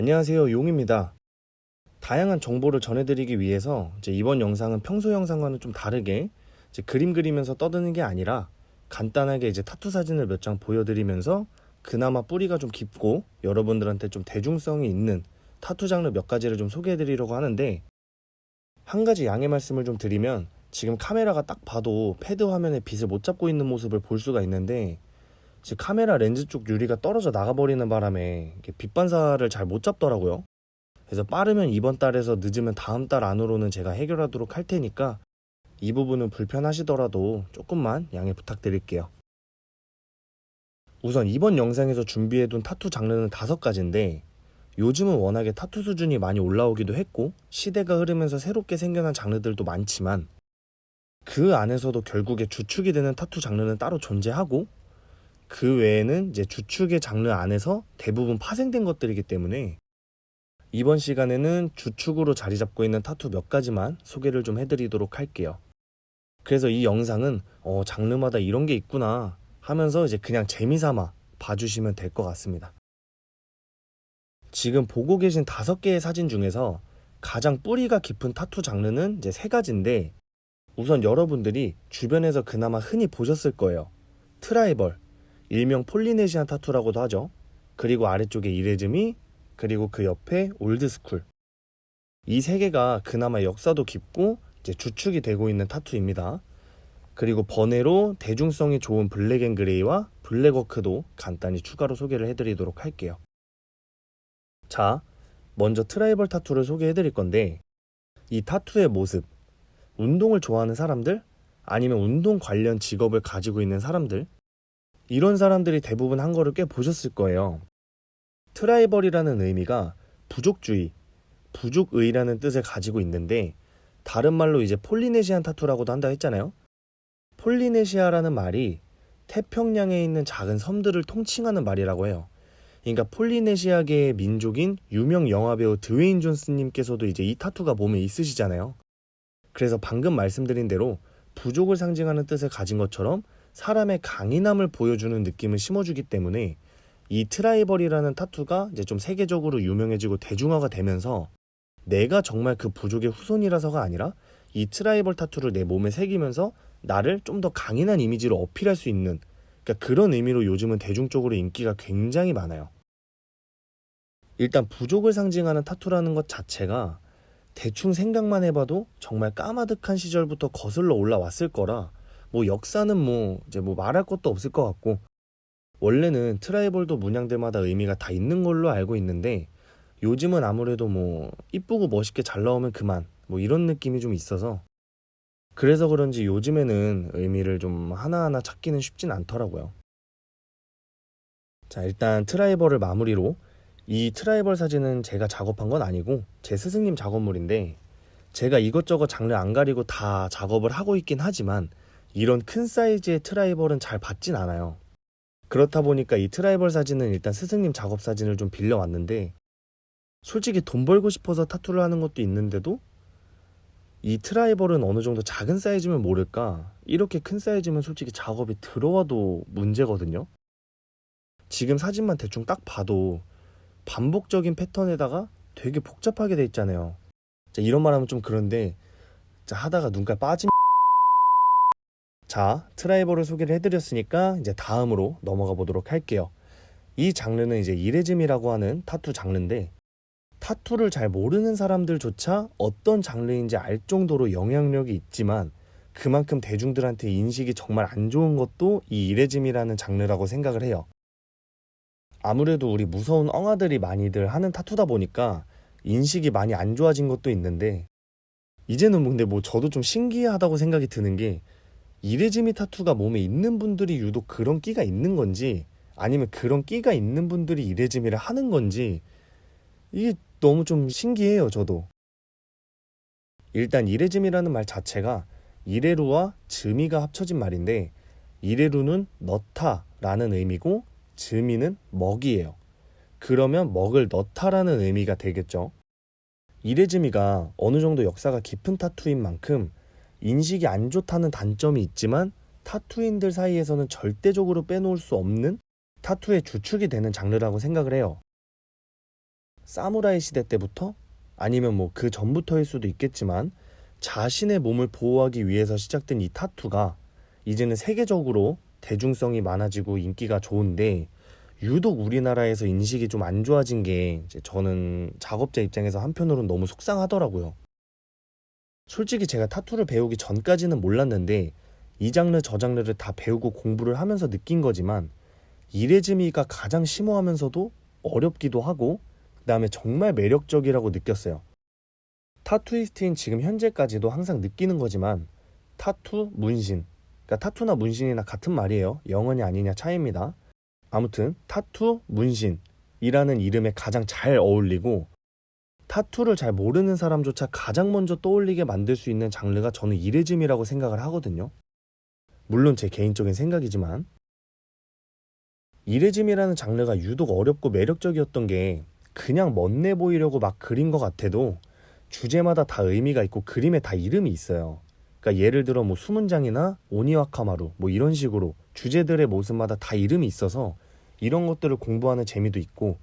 안녕하세요. 용입니다. 다양한 정보를 전해드리기 위해서 이번 영상은 평소 영상과는 좀 다르게 그림 그리면서 떠드는 게 아니라 간단하게 이제 타투 사진을 몇 장 보여드리면서 그나마 뿌리가 좀 깊고 여러분들한테 좀 대중성이 있는 타투 장르 몇 가지를 좀 소개해드리려고 하는데 한 가지 양해 말씀을 좀 드리면 지금 카메라가 딱 봐도 패드 화면에 빛을 못 잡고 있는 모습을 볼 수가 있는데 지금 카메라 렌즈 쪽 유리가 떨어져 나가버리는 바람에 빛 반사를 잘 못 잡더라고요. 그래서 빠르면 이번 달에서 늦으면 다음 달 안으로는 제가 해결하도록 할 테니까 이 부분은 불편하시더라도 조금만 양해 부탁드릴게요. 우선 이번 영상에서 준비해둔 타투 장르는 다섯 가지인데 요즘은 워낙에 타투 수준이 많이 올라오기도 했고 시대가 흐르면서 새롭게 생겨난 장르들도 많지만 그 안에서도 결국에 주축이 되는 타투 장르는 따로 존재하고 그 외에는 이제 주축의 장르 안에서 대부분 파생된 것들이기 때문에 이번 시간에는 주축으로 자리 잡고 있는 타투 몇 가지만 소개를 좀 해드리도록 할게요. 그래서 이 영상은 어, 장르마다 이런 게 있구나 하면서 이제 그냥 재미삼아 봐주시면 될 것 같습니다. 지금 보고 계신 다섯 개의 사진 중에서 가장 뿌리가 깊은 타투 장르는 이제 세 가지인데 우선 여러분들이 주변에서 그나마 흔히 보셨을 거예요. 트라이벌, 일명 폴리네시안 타투라고도 하죠. 그리고 아래쪽에 이레즈미, 그리고 그 옆에 올드스쿨. 이 세 개가 그나마 역사도 깊고 이제 주축이 되고 있는 타투입니다. 그리고 번외로 대중성이 좋은 블랙 앤 그레이와 블랙워크도 간단히 추가로 소개를 해드리도록 할게요. 자, 먼저 트라이벌 타투를 소개해드릴 건데 이 타투의 모습, 운동을 좋아하는 사람들, 아니면 운동 관련 직업을 가지고 있는 사람들, 이런 사람들이 대부분 한 거를 꽤 보셨을 거예요. 트라이벌이라는 의미가 부족주의, 부족의라는 뜻을 가지고 있는데 다른 말로 이제 폴리네시안 타투라고도 한다 했잖아요. 폴리네시아라는 말이 태평양에 있는 작은 섬들을 통칭하는 말이라고 해요. 그러니까 폴리네시아계의 민족인 유명 영화배우 드웨인 존스님께서도 이제 이 타투가 몸에 있으시잖아요. 그래서 방금 말씀드린 대로 부족을 상징하는 뜻을 가진 것처럼 사람의 강인함을 보여주는 느낌을 심어주기 때문에 이 트라이벌이라는 타투가 이제 좀 세계적으로 유명해지고 대중화가 되면서 내가 정말 그 부족의 후손이라서가 아니라 이 트라이벌 타투를 내 몸에 새기면서 나를 좀 더 강인한 이미지로 어필할 수 있는 그러니까 그런 의미로 요즘은 대중적으로 인기가 굉장히 많아요. 일단 부족을 상징하는 타투라는 것 자체가 대충 생각만 해봐도 정말 까마득한 시절부터 거슬러 올라왔을 거라 뭐 역사는 뭐 이제 뭐 말할 것도 없을 것 같고 원래는 트라이벌도 문양들마다 의미가 다 있는 걸로 알고 있는데 요즘은 아무래도 뭐 이쁘고 멋있게 잘 나오면 그만 뭐 이런 느낌이 좀 있어서 그래서 그런지 요즘에는 의미를 좀 하나하나 찾기는 쉽진 않더라고요. 자, 일단 트라이벌을 마무리로 이 트라이벌 사진은 제가 작업한 건 아니고 제 스승님 작업물인데 제가 이것저것 장르 안 가리고 다 작업을 하고 있긴 하지만 이런 큰 사이즈의 트라이벌은 잘 받진 않아요. 그렇다 보니까 이 트라이벌 사진은 일단 스승님 작업 사진을 좀 빌려왔는데 솔직히 돈 벌고 싶어서 타투를 하는 것도 있는데도 이 트라이벌은 어느 정도 작은 사이즈면 모를까 이렇게 큰 사이즈면 솔직히 작업이 들어와도 문제거든요. 지금 사진만 대충 딱 봐도 반복적인 패턴에다가 되게 복잡하게 돼 있잖아요. 자, 이런 말 하면 좀 그런데 자, 하다가 눈깔 빠짐 자, 트라이벌을 소개를 해드렸으니까 이제 다음으로 넘어가 보도록 할게요. 이 장르는 이제 이레즘이라고 하는 타투 장르인데 타투를 잘 모르는 사람들조차 어떤 장르인지 알 정도로 영향력이 있지만 그만큼 대중들한테 인식이 정말 안 좋은 것도 이 이레즘이라는 장르라고 생각을 해요. 아무래도 우리 무서운 엉아들이 많이들 하는 타투다 보니까 인식이 많이 안 좋아진 것도 있는데 이제는 근데 뭐 저도 좀 신기하다고 생각이 드는 게 이레즈미 타투가 몸에 있는 분들이 유독 그런 끼가 있는 건지 아니면 그런 끼가 있는 분들이 이레즈미를 하는 건지 이게 너무 좀 신기해요 저도. 일단 이레즘이라는 말 자체가 이레루와 즈미가 합쳐진 말인데 이레루는 넣다라는 의미고 즈미는 먹이에요. 그러면 먹을 넣다라는 의미가 되겠죠. 이레즈미가 어느 정도 역사가 깊은 타투인 만큼 인식이 안 좋다는 단점이 있지만 타투인들 사이에서는 절대적으로 빼놓을 수 없는 타투의 주축이 되는 장르라고 생각을 해요. 사무라이 시대 때부터 아니면 뭐 그 전부터일 수도 있겠지만 자신의 몸을 보호하기 위해서 시작된 이 타투가 이제는 세계적으로 대중성이 많아지고 인기가 좋은데 유독 우리나라에서 인식이 좀 안 좋아진 게 저는 작업자 입장에서 한편으로는 너무 속상하더라고요. 솔직히 제가 타투를 배우기 전까지는 몰랐는데 이 장르 저 장르를 다 배우고 공부를 하면서 느낀 거지만 이레즈미가 가장 심오하면서도 어렵기도 하고 그다음에 정말 매력적이라고 느꼈어요. 타투이스트인 지금 현재까지도 항상 느끼는 거지만 타투, 문신 그러니까 타투나 문신이나 같은 말이에요. 영어냐 아니냐 차이입니다. 아무튼 타투, 문신이라는 이름에 가장 잘 어울리고 타투를 잘 모르는 사람조차 가장 먼저 떠올리게 만들 수 있는 장르가 저는 이레즘이라고 생각을 하거든요. 물론 제 개인적인 생각이지만 이레즘이라는 장르가 유독 어렵고 매력적이었던 게 그냥 멋내 보이려고 막 그린 것 같아도 주제마다 다 의미가 있고 그림에 다 이름이 있어요. 그러니까 예를 들어 뭐 수문장이나 오니와카마루 뭐 이런 식으로 주제들의 모습마다 다 이름이 있어서 이런 것들을 공부하는 재미도 있고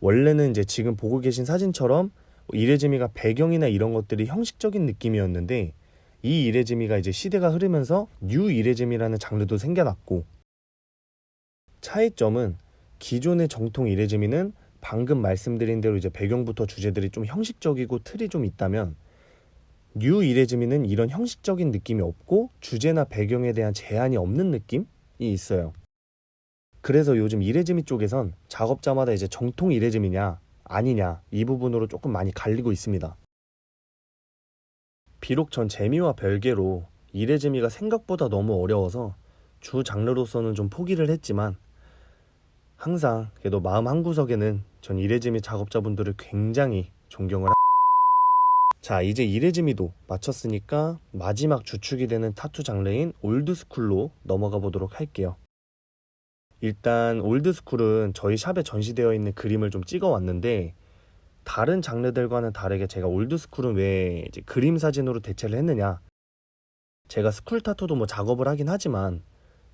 원래는 이제 지금 보고 계신 사진처럼 이레즈미가 배경이나 이런 것들이 형식적인 느낌이었는데 이 이레즈미가 이제 시대가 흐르면서 뉴 이레즈미라는 장르도 생겨났고 차이점은 기존의 정통 이레즈미는 방금 말씀드린 대로 이제 배경부터 주제들이 좀 형식적이고 틀이 좀 있다면 뉴 이레즈미는 이런 형식적인 느낌이 없고 주제나 배경에 대한 제한이 없는 느낌이 있어요. 그래서 요즘 이레즈미 쪽에선 작업자마다 이제 정통 이레즈미냐 아니냐 이 부분으로 조금 많이 갈리고 있습니다. 비록 전 재미와 별개로 이레즈미가 생각보다 너무 어려워서 주 장르로서는 좀 포기를 했지만 항상 그래도 마음 한구석에는 전 이레즈미 작업자분들을 굉장히 존경을 하... 자 이제 이레즈미도 마쳤으니까 마지막 주축이 되는 타투 장르인 올드스쿨로 넘어가 보도록 할게요. 일단 올드스쿨은 저희 샵에 전시되어 있는 그림을 좀 찍어 왔는데 다른 장르들과는 다르게 제가 올드스쿨은 왜 이제 그림 사진으로 대체를 했느냐 제가 스쿨 타투도 뭐 작업을 하긴 하지만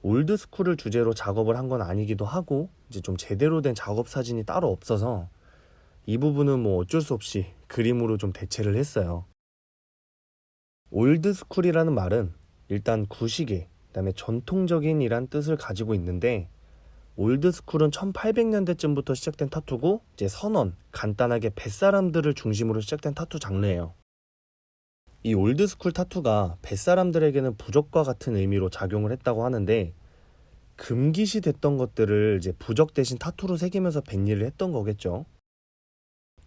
올드스쿨을 주제로 작업을 한 건 아니기도 하고 이제 좀 제대로 된 작업 사진이 따로 없어서 이 부분은 뭐 어쩔 수 없이 그림으로 좀 대체를 했어요. 올드스쿨이라는 말은 일단 구시계, 그다음에 전통적인이란 뜻을 가지고 있는데 올드스쿨은 1800년대쯤부터 시작된 타투고 이제 선원, 간단하게 뱃사람들을 중심으로 시작된 타투 장르예요. 이 올드스쿨 타투가 뱃사람들에게는 부적과 같은 의미로 작용을 했다고 하는데 금기시 됐던 것들을 이제 부적 대신 타투로 새기면서 뱃일을 했던 거겠죠.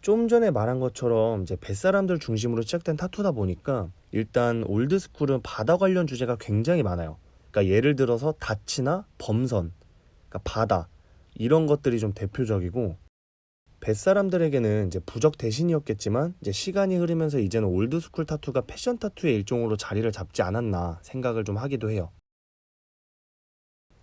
좀 전에 말한 것처럼 이제 뱃사람들 중심으로 시작된 타투다 보니까 일단 올드스쿨은 바다 관련 주제가 굉장히 많아요. 그러니까 예를 들어서 다치나 범선, 그러니까 바다 이런 것들이 좀 대표적이고 뱃사람들에게는 이제 부적 대신이었겠지만 이제 시간이 흐르면서 이제는 올드스쿨 타투가 패션 타투의 일종으로 자리를 잡지 않았나 생각을 좀 하기도 해요.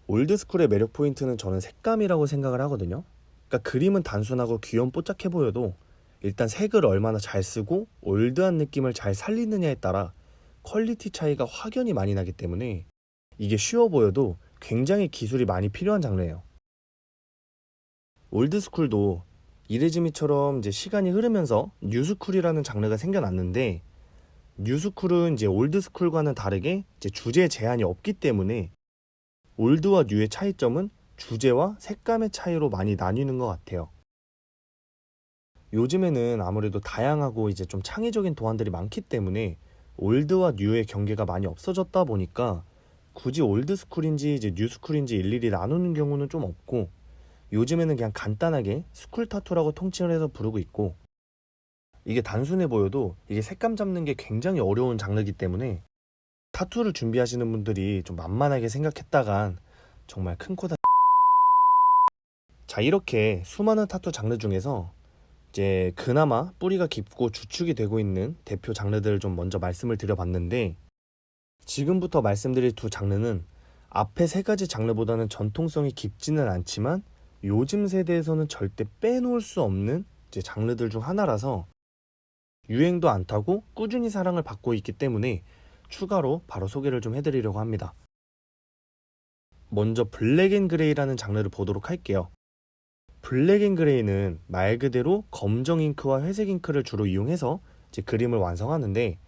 올드스쿨의 매력 포인트는 저는 색감이라고 생각을 하거든요. 그러니까 그림은 단순하고 귀염 뽀짝해 보여도 일단 색을 얼마나 잘 쓰고 올드한 느낌을 잘 살리느냐에 따라 퀄리티 차이가 확연히 많이 나기 때문에 이게 쉬워 보여도 굉장히 기술이 많이 필요한 장르예요. 올드스쿨도 이레즈미처럼 이제 시간이 흐르면서 뉴스쿨이라는 장르가 생겨났는데 뉴스쿨은 이제 올드스쿨과는 다르게 이제 주제 제한이 없기 때문에 올드와 뉴의 차이점은 주제와 색감의 차이로 많이 나뉘는 것 같아요. 요즘에는 아무래도 다양하고 이제 좀 창의적인 도안들이 많기 때문에 올드와 뉴의 경계가 많이 없어졌다 보니까 굳이 올드스쿨인지 이제 뉴스쿨인지 일일이 나누는 경우는 좀 없고 요즘에는 그냥 간단하게 스쿨 타투라고 통칭을 해서 부르고 있고 이게 단순해 보여도 이게 색감 잡는 게 굉장히 어려운 장르이기 때문에 타투를 준비하시는 분들이 좀 만만하게 생각했다간 정말 큰 코다. 자, 이렇게 수많은 타투 장르 중에서 이제 그나마 뿌리가 깊고 주축이 되고 있는 대표 장르들을 좀 먼저 말씀을 드려봤는데 지금부터 말씀드릴 두 장르는 앞에 세 가지 장르보다는 전통성이 깊지는 않지만 요즘 세대에서는 절대 빼놓을 수 없는 장르들 중 하나라서 유행도 안 타고 꾸준히 사랑을 받고 있기 때문에 추가로 바로 소개를 좀 해드리려고 합니다. 먼저 블랙 앤 그레이라는 장르를 보도록 할게요. 블랙 앤 그레이는 말 그대로 검정 잉크와 회색 잉크를 주로 이용해서 그림을 완성하는데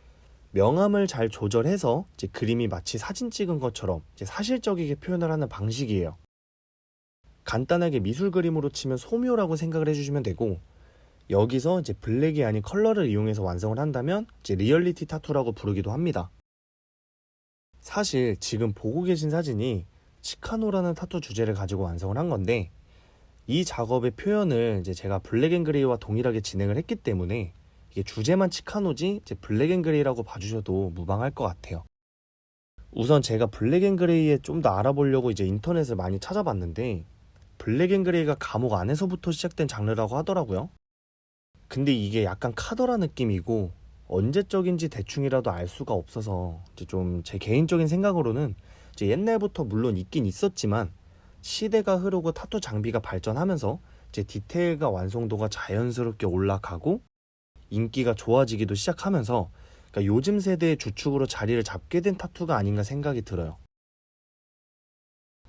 명암을 잘 조절해서 이제 그림이 마치 사진 찍은 것처럼 이제 사실적이게 표현을 하는 방식이에요. 간단하게 미술 그림으로 치면 소묘라고 생각을 해주시면 되고 여기서 이제 블랙이 아닌 컬러를 이용해서 완성을 한다면 이제 리얼리티 타투라고 부르기도 합니다. 사실 지금 보고 계신 사진이 치카노라는 타투 주제를 가지고 완성을 한 건데 이 작업의 표현을 이제 제가 블랙 앤 그레이와 동일하게 진행을 했기 때문에 주제만 치카노지 이제 블랙 앤 그레이라고 봐주셔도 무방할 것 같아요. 우선 제가 블랙 앤 그레이에 좀 더 알아보려고 이제 인터넷을 많이 찾아봤는데 블랙 앤 그레이가 감옥 안에서부터 시작된 장르라고 하더라고요. 근데 이게 약간 카더라 느낌이고 언제적인지 대충이라도 알 수가 없어서 좀 제 개인적인 생각으로는 이제 옛날부터 물론 있긴 있었지만 시대가 흐르고 타투 장비가 발전하면서 이제 디테일과 완성도가 자연스럽게 올라가고 인기가 좋아지기도 시작하면서 그러니까 요즘 세대의 주축으로 자리를 잡게 된 타투가 아닌가 생각이 들어요.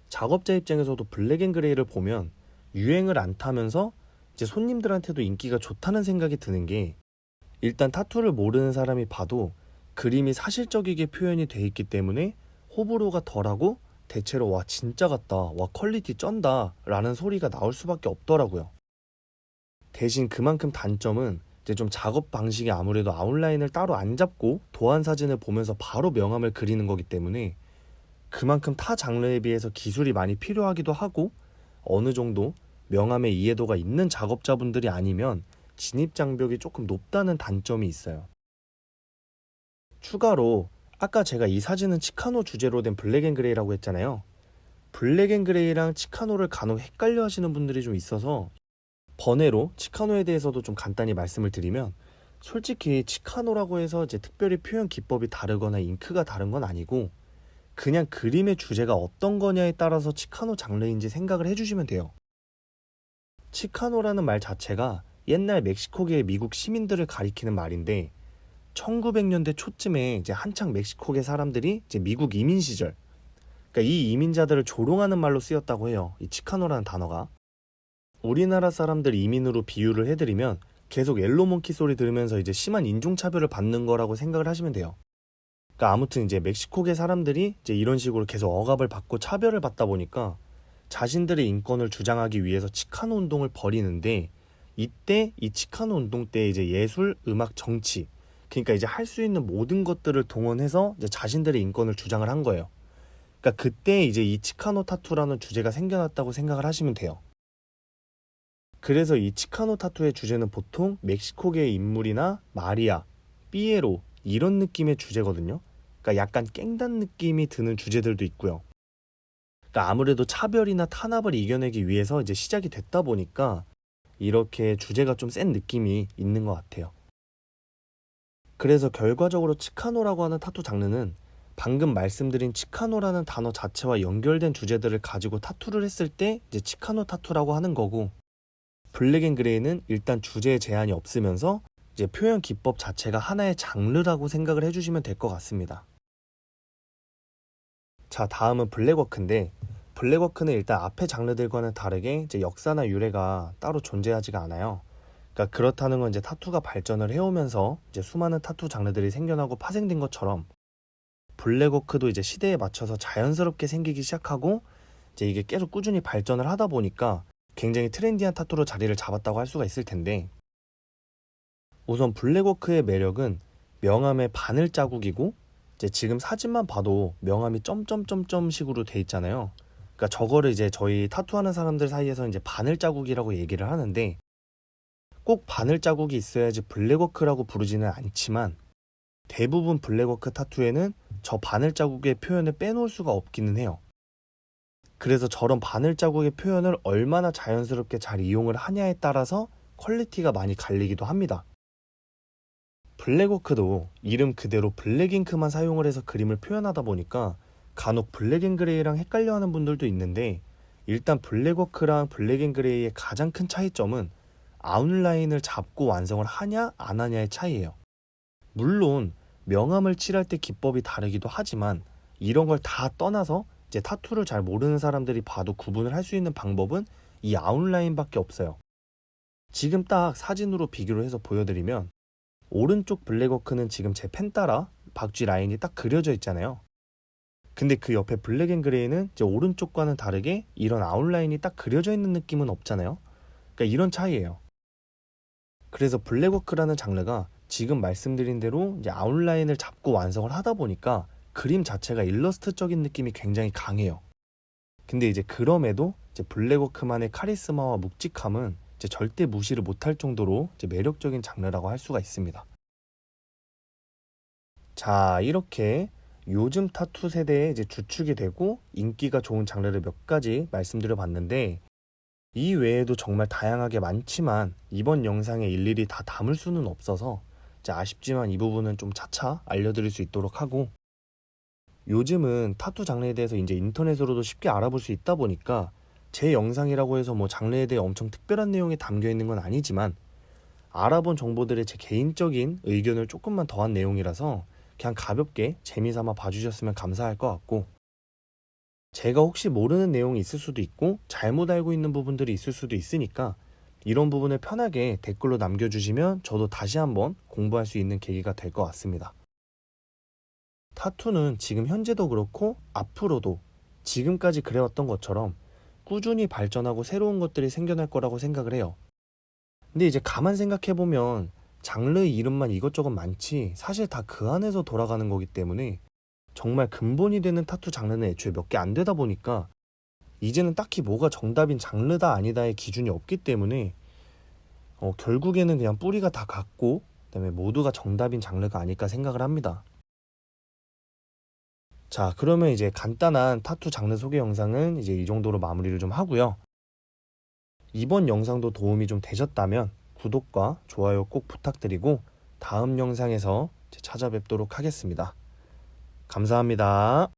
작업자 입장에서도 블랙 앤 그레이를 보면 유행을 안 타면서 이제 손님들한테도 인기가 좋다는 생각이 드는 게 일단 타투를 모르는 사람이 봐도 그림이 사실적이게 표현이 돼 있기 때문에 호불호가 덜하고 대체로 와 진짜 같다. 와 퀄리티 쩐다. 라는 소리가 나올 수밖에 없더라고요. 대신 그만큼 단점은 이제 좀 작업 방식이 아무래도 아웃라인을 따로 안 잡고 도안 사진을 보면서 바로 명암을 그리는 거기 때문에 그만큼 타 장르에 비해서 기술이 많이 필요하기도 하고 어느 정도 명암의 이해도가 있는 작업자분들이 아니면 진입 장벽이 조금 높다는 단점이 있어요. 추가로 아까 제가 이 사진은 치카노 주제로 된 블랙 앤 그레이라고 했잖아요. 블랙 앤 그레이랑 치카노를 간혹 헷갈려 하시는 분들이 좀 있어서 번외로 치카노에 대해서도 좀 간단히 말씀을 드리면 솔직히 치카노라고 해서 이제 특별히 표현 기법이 다르거나 잉크가 다른 건 아니고 그냥 그림의 주제가 어떤 거냐에 따라서 치카노 장르인지 생각을 해주시면 돼요. 치카노라는 말 자체가 옛날 멕시코계의 미국 시민들을 가리키는 말인데 1900년대 초쯤에 이제 한창 멕시코계 사람들이 이제 미국 이민 시절 그러니까 이 이민자들을 조롱하는 말로 쓰였다고 해요. 이 치카노라는 단어가 우리나라 사람들 이민으로 비유를 해드리면 계속 옐로몬키 소리 들으면서 이제 심한 인종차별을 받는 거라고 생각을 하시면 돼요. 그러니까 아무튼 이제 멕시코계 사람들이 이제 이런 식으로 계속 억압을 받고 차별을 받다 보니까 자신들의 인권을 주장하기 위해서 치카노 운동을 벌이는데 이때 이 치카노 운동 때 이제 예술, 음악, 정치 그러니까 이제 할 수 있는 모든 것들을 동원해서 이제 자신들의 인권을 주장을 한 거예요. 그러니까 그때 이제 이 치카노 타투라는 주제가 생겨났다고 생각을 하시면 돼요. 그래서 이 치카노 타투의 주제는 보통 멕시코계의 인물이나 마리아, 삐에로 이런 느낌의 주제거든요. 그러니까 약간 깽단 느낌이 드는 주제들도 있고요. 그러니까 아무래도 차별이나 탄압을 이겨내기 위해서 이제 시작이 됐다 보니까 이렇게 주제가 좀 센 느낌이 있는 것 같아요. 그래서 결과적으로 치카노라고 하는 타투 장르는 방금 말씀드린 치카노라는 단어 자체와 연결된 주제들을 가지고 타투를 했을 때 이제 치카노 타투라고 하는 거고 블랙 앤 그레이는 일단 주제에 제한이 없으면서 이제 표현 기법 자체가 하나의 장르라고 생각을 해주시면 될 것 같습니다. 자, 다음은 블랙워크인데 블랙워크는 일단 앞의 장르들과는 다르게 이제 역사나 유래가 따로 존재하지가 않아요. 그러니까 그렇다는 건 이제 타투가 발전을 해오면서 이제 수많은 타투 장르들이 생겨나고 파생된 것처럼 블랙워크도 이제 시대에 맞춰서 자연스럽게 생기기 시작하고 이제 이게 계속 꾸준히 발전을 하다 보니까 굉장히 트렌디한 타투로 자리를 잡았다고 할 수가 있을 텐데 우선 블랙워크의 매력은 명암의 바늘 자국이고 이제 지금 사진만 봐도 명암이 점점점점 식으로 돼 있잖아요. 그러니까 저거를 이제 저희 타투하는 사람들 사이에서 이제 바늘 자국이라고 얘기를 하는데 꼭 바늘 자국이 있어야지 블랙워크라고 부르지는 않지만 대부분 블랙워크 타투에는 저 바늘 자국의 표현을 빼놓을 수가 없기는 해요. 그래서 저런 바늘 자국의 표현을 얼마나 자연스럽게 잘 이용을 하냐에 따라서 퀄리티가 많이 갈리기도 합니다. 블랙워크도 이름 그대로 블랙잉크만 사용을 해서 그림을 표현하다 보니까 간혹 블랙앤그레이랑 헷갈려하는 분들도 있는데 일단 블랙워크랑 블랙앤그레이의 가장 큰 차이점은 아웃라인을 잡고 완성을 하냐 안 하냐의 차이예요. 물론 명암을 칠할 때 기법이 다르기도 하지만 이런 걸 다 떠나서 이제 타투를 잘 모르는 사람들이 봐도 구분을 할 수 있는 방법은 이 아웃라인밖에 없어요. 지금 딱 사진으로 비교를 해서 보여드리면 오른쪽 블랙워크는 지금 제 펜 따라 박쥐 라인이 딱 그려져 있잖아요. 근데 그 옆에 블랙 앤 그레이는 이제 오른쪽과는 다르게 이런 아웃라인이 딱 그려져 있는 느낌은 없잖아요. 그러니까 이런 차이예요. 그래서 블랙워크라는 장르가 지금 말씀드린 대로 이제 아웃라인을 잡고 완성을 하다 보니까 그림 자체가 일러스트적인 느낌이 굉장히 강해요. 근데 이제 그럼에도 이제 블랙워크만의 카리스마와 묵직함은 이제 절대 무시를 못할 정도로 이제 매력적인 장르라고 할 수가 있습니다. 자, 이렇게 요즘 타투 세대에 이제 주축이 되고 인기가 좋은 장르를 몇 가지 말씀드려 봤는데 이 외에도 정말 다양하게 많지만 이번 영상에 일일이 다 담을 수는 없어서 아쉽지만 이 부분은 좀 차차 알려드릴 수 있도록 하고 요즘은 타투 장르에 대해서 이제 인터넷으로도 쉽게 알아볼 수 있다 보니까 제 영상이라고 해서 뭐 장르에 대해 엄청 특별한 내용이 담겨 있는 건 아니지만 알아본 정보들의 제 개인적인 의견을 조금만 더한 내용이라서 그냥 가볍게 재미삼아 봐주셨으면 감사할 것 같고 제가 혹시 모르는 내용이 있을 수도 있고 잘못 알고 있는 부분들이 있을 수도 있으니까 이런 부분을 편하게 댓글로 남겨주시면 저도 다시 한번 공부할 수 있는 계기가 될 것 같습니다. 타투는 지금 현재도 그렇고 앞으로도 지금까지 그래왔던 것처럼 꾸준히 발전하고 새로운 것들이 생겨날 거라고 생각을 해요. 근데 이제 가만 생각해보면 장르의 이름만 이것저것 많지 사실 다 그 안에서 돌아가는 거기 때문에 정말 근본이 되는 타투 장르는 애초에 몇 개 안 되다 보니까 이제는 딱히 뭐가 정답인 장르다 아니다의 기준이 없기 때문에 어, 결국에는 그냥 뿌리가 다 같고 그다음에 모두가 정답인 장르가 아닐까 생각을 합니다. 자, 그러면 이제 간단한 타투 장르 소개 영상은 이제 이 정도로 마무리를 좀 하고요. 이번 영상도 도움이 좀 되셨다면 구독과 좋아요 꼭 부탁드리고 다음 영상에서 찾아뵙도록 하겠습니다. 감사합니다.